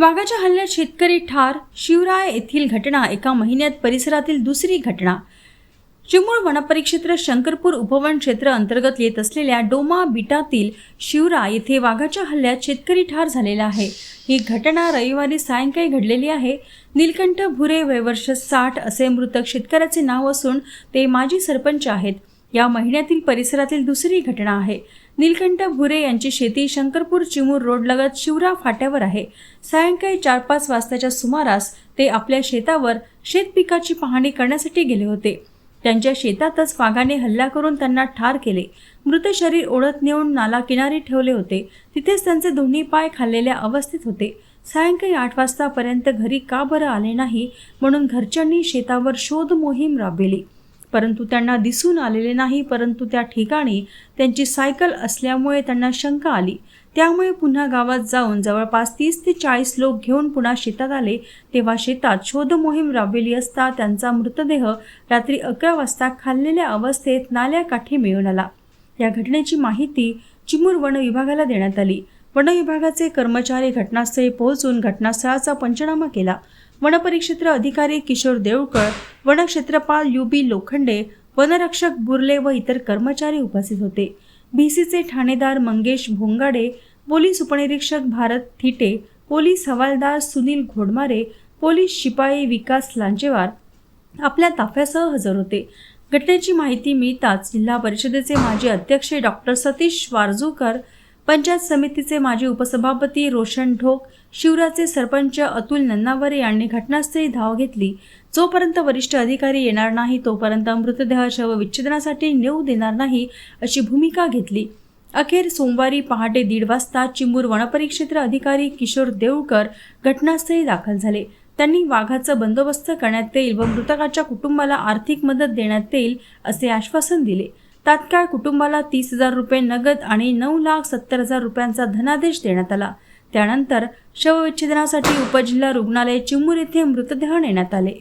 वाघाच्या हल्ल्यात शेतकरी ठार शिवराय येथील घटना एका महिन्यात परिसरातील दुसरी घटना. चिमूळ वनपरिक्षेत्र शंकरपूर उपवन क्षेत्र अंतर्गत येत असलेल्या डोमा बिटातील शिवरा येथे वाघाच्या हल्ल्यात शेतकरी ठार झालेला आहे. ही घटना रविवारी सायंकाळी घडलेली आहे. नीलकंठ भुरे वयवर्ष साठ असे मृतक शेतकऱ्याचे नाव असून ते माजी सरपंच आहेत. या महिन्यातील परिसरातील दुसरी घटना आहे. नीलकंठ भुरे यांची शेती शंकरपूर चिमूर रोडलगत शिवरा फाट्यावर आहे. सायंकाळी चार पाच वाजताच्या सुमारास ते आपल्या शेतावर शेतपिकाची पाहणी करण्यासाठी गेले होते. त्यांच्या शेतातच वाघाने हल्ला करून त्यांना ठार केले. मृत शरीर ओढत नेऊन नाला किनारी ठेवले होते. तिथेच त्यांचे दोन्ही पाय खाल्लेल्या अवस्थेत होते. सायंकाळी आठ वाजतापर्यंत घरी का बरं आले नाही म्हणून घरच्यांनी शेतावर शोध मोहीम राबविली. परंतु त्यांना दिसून आलेले नाही परंतु त्या ठिकाणी त्यांची सायकल असल्यामुळे त्यांना शंका आली. त्यामुळे पुन्हा गावात जाऊन जवळपास तीस ते चाळीस लोक घेऊन पुन्हा शेतात आले. तेव्हा शेतात शोध मोहीम राबविली असता त्यांचा मृतदेह रात्री अकरा वाजता खाल्लेल्या अवस्थेत नाल्याकाठी मिळून आला. या घटनेची माहिती चिमूर वन विभागाला देण्यात आली. वन विभागाचे कर्मचारी घटनास्थळी पोहोचून घटनास्थळाचा पंचनामा केला. वनपरिक्षेत्र अधिकारी किशोर देऊळकर वनक्षेत्रपाल यू बी लोखंडे वनरक्षक बुर्ले व इतर कर्मचारी उपस्थित होते. बीसीचे ठाणेदार मंगेश भोंगाडे पोलीस उपनिरीक्षक भारत थिटे पोलीस हवालदार सुनील घोडमारे पोलीस शिपाई विकास लांजेवार आपल्या ताफ्यासह हजर होते. घटनेची माहिती मिळताच जिल्हा परिषदेचे माजी अध्यक्ष डॉक्टर सतीश वारजूकर पंचायत समितीचे माजी उपसभापती रोशन ढोक शिवराचे सरपंच अतुल नन्नावरे यांनी घटनास्थळी धाव घेतली. जोपर्यंत वरिष्ठ अधिकारी येणार नाही तोपर्यंत मृतदेह शव विच्छेदनासाठी नेऊ देणार नाही अशी भूमिका घेतली. अखेर सोमवारी पहाटे दीड वाजता चिमूर वनपरिक्षेत्र अधिकारी किशोर देऊळकर घटनास्थळी दाखल झाले. त्यांनी वाघाचा बंदोबस्त करण्यात येईल व मृतकाच्या कुटुंबाला आर्थिक मदत देण्यात येईल असे आश्वासन दिले. तात्काळ कुटुंबाला तीस हजार रुपये नगद आणि नऊ लाख सत्तर हजार रुपयांचा धनादेश देण्यात आला. त्यानंतर शवविच्छेदनासाठी उपजिल्हा रुग्णालय चिमूर येथे मृतदेह नेण्यात आले.